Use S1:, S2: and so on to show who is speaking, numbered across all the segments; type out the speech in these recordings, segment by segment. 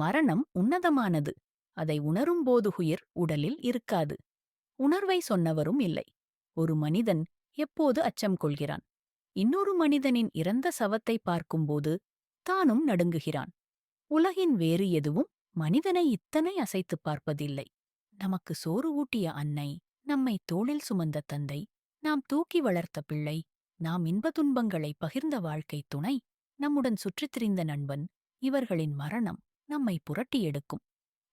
S1: மரணம் உன்னதமானது. அதை உணரும்போது உயிர் உடலில் இருக்காது. உணர்வை சொன்னவரும் இல்லை. ஒரு மனிதன் எப்போது அச்சம் கொள்கிறான்? இன்னொரு மனிதனின் இறந்த சவத்தை பார்க்கும்போது தானும் நடுங்குகிறான். உலகின் வேறு எதுவும் மனிதனை இத்தனை அசைத்துப் பார்ப்பதில்லை. நமக்கு சோறு ஊட்டிய அன்னை நம்மை தோளில் சுமந்த தந்தை நாம் தூக்கி வளர்த்த பிள்ளை நாம் இன்ப துன்பங்களை பகிர்ந்த வாழ்க்கை துணை நம்முடன் சுற்றித் திரிந்த நண்பன் இவர்களின் மரணம் நம்மை புரட்டி எடுக்கும்.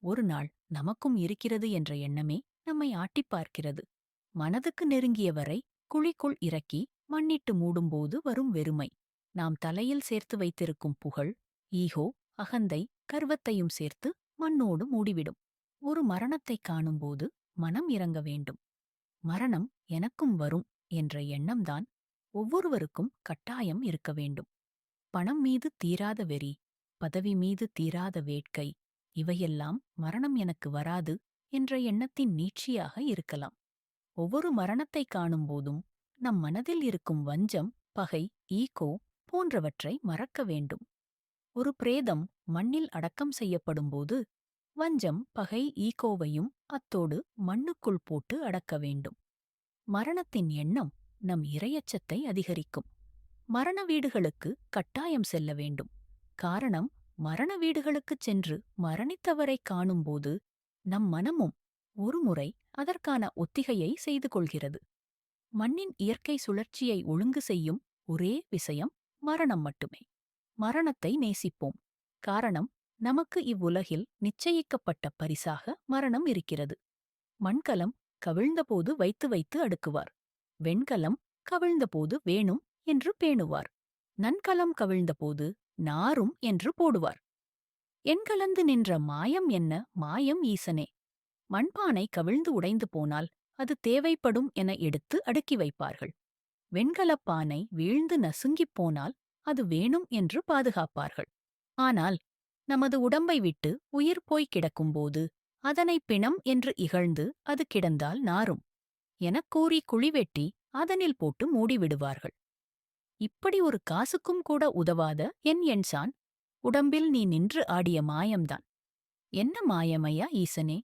S1: ஒரு நாள் நமக்கும் இருக்கிறது என்ற எண்ணமே நம்மை ஆட்டிப் பார்க்கிறது. மனதுக்கு நெருங்கியவரை குழிக்குள் இறக்கி மண்ணிட்டு மூடும்போது வரும் வெறுமை. நாம் தலையில் சேர்த்து வைத்திருக்கும் புகழ் ஈகோ அகந்தை கர்வத்தையும் சேர்த்து மண்ணோடு மூடிவிடும். ஒரு மரணத்தைக் காணும்போது மனம் இறங்க வேண்டும். மரணம் எனக்கும் வரும் என்ற எண்ணம்தான் ஒவ்வொருவருக்கும் கட்டாயம் இருக்க வேண்டும். பணம் மீது தீராத வெறி பதவி மீது தீராத வேட்கை. இவையெல்லாம் மரணம் எனக்கு வராது என்ற எண்ணத்தின் நீட்சியாக இருக்கலாம். ஒவ்வொரு மரணத்தைக் காணும்போதும் நம் மனதில் இருக்கும் வஞ்சம் பகை ஈகோ போன்றவற்றை மறக்க வேண்டும். ஒரு பிரேதம் மண்ணில் அடக்கம் செய்யப்படும்போது வஞ்சம் பகை ஈகோவையும் அத்தோடு மண்ணுக்குள் போட்டு அடக்க வேண்டும். மரணத்தின் எண்ணம் நம் இரையச்சத்தை அதிகரிக்கும். மரண வீடுகளுக்கு கட்டாயம் செல்ல வேண்டும். காரணம் மரண வீடுகளுக்குச் சென்று மரணித்தவரைக் காணும்போது நம் மனமும் ஒருமுறை அதற்கான ஒத்திகையை செய்து கொள்கிறது. மண்ணின் இயற்கை சுழற்சியை ஒழுங்கு செய்யும் ஒரே விஷயம் மரணம் மட்டுமே. மரணத்தை நேசிப்போம். காரணம் நமக்கு இவ்வுலகில் நிச்சயிக்கப்பட்ட பரிசாக மரணம் இருக்கிறது. மண்கலம் கவிழ்ந்தபோது வைத்து வைத்து அடுக்குவார். வெண்கலம் கவிழ்ந்தபோது வேணும் என்று பேணுவார். நன்கலம் கவிழ்ந்தபோது நாரும் என்று போடுவார். எண்கலந்து நின்ற மாயம் என்ன? மாயம் ஈசனே. மண்பானை கவிழ்ந்து உடைந்து போனால் அது தேவைப்படும் என எடுத்து அடுக்கி வைப்பார்கள். வெண்கலப்பானை வீழ்ந்து நசுங்கிப் போனால் அது வேணும் என்று பாதுகாப்பார்கள். ஆனால் நமது உடம்பை விட்டு உயிர் போய் கிடக்கும்போது அதனை பிணம் என்று இகழ்ந்து அது கிடந்தால் நாரும் எனக் கூறி குழிவெட்டி அதனில் போட்டு மூடிவிடுவார்கள். இப்படி ஒரு காசுக்கும் கூட உதவாத என் என்சான். உடம்பில் நீ நின்று ஆடிய மாயம்தான். என்ன மாயமையா ஈசனே?